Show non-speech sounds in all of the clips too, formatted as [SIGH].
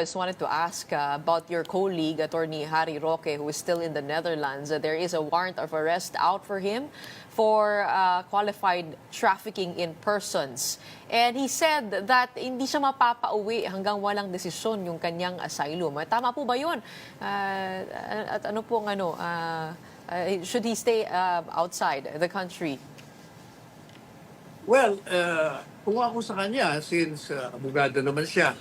I just wanted to ask uh, about your colleague, Attorney Harry Roque, who is still in the Netherlands. Uh, there is a warrant of arrest out for him for uh, qualified trafficking in persons. And he said that hindi siya mapapauwi hanggang walang desisyon yung kanyang asylum. Uh, Tama po ba yun? Uh, at ano po ang ano, uh, uh, should he stay uh, outside the country? Well, uh, kung ako sa kanya, since uh, abogado naman siya,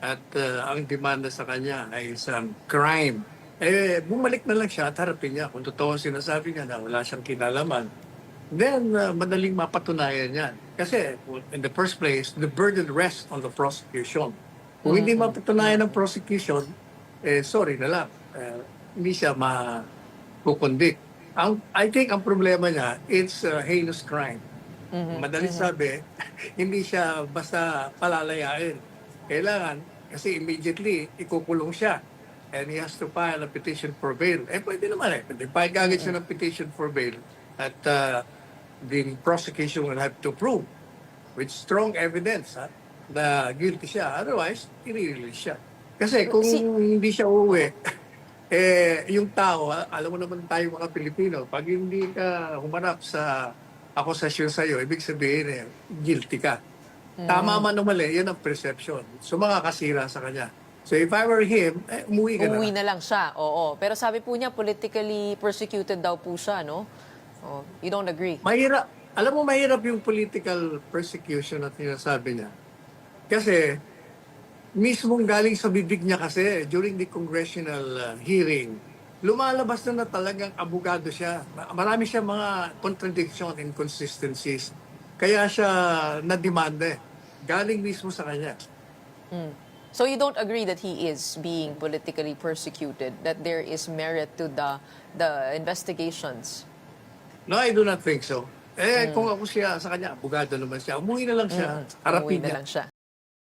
at uh, ang demanda sa kanya ay isang crime, eh, bumalik na lang siya at harapin niya kung totoo sinasabi niya na wala siyang kinalaman. Then, uh, madaling mapatunayan yan. Kasi, in the first place, the burden rests on the prosecution. Kung hindi mapatunayan ng prosecution, eh, sorry na lang. Eh, hindi siya ma-convict. Ang, I think ang problema niya, it's a heinous crime. Madali sabi, [LAUGHS] hindi siya basta palalayain. Kailangan, kasi immediately, ikukulong siya. And he has to file a petition for bail. Eh, pwede naman eh. Pwede file agad siya ng petition for bail. At uh, the prosecution will have to prove with strong evidence ha, na guilty siya. Otherwise, i-release siya. Kasi kung Si- hindi siya uuwi, [LAUGHS] eh, yung tao, ha, alam mo naman tayo mga Pilipino, pag hindi ka humanap sa akusasyon sa iyo, ibig sabihin eh, guilty ka. Tama man o mali, yan ang perception. So makakasira sa kanya. So if I were him, eh, umuwi ka Umuwi na. na lang siya, oo. Pero sabi po niya, politically persecuted daw po siya, no? Oh, you don't agree? Mahirap. Alam mo, mahirap yung political persecution na sinasabi niya. Kasi, mismong galing sa bibig niya kasi during the congressional uh, hearing, lumalabas na na talagang abogado siya. Ma- Marami siya mga contradiction, inconsistencies. Kaya siya na-demanda eh. Galing mismo sa kanya. So you don't agree that he is being politically persecuted, that there is merit to the the investigations? No, I do not think so. Eh, kung ako siya sa kanya, abogado naman siya. Umuwi na lang siya. Umuwi Harapin na niya. lang siya.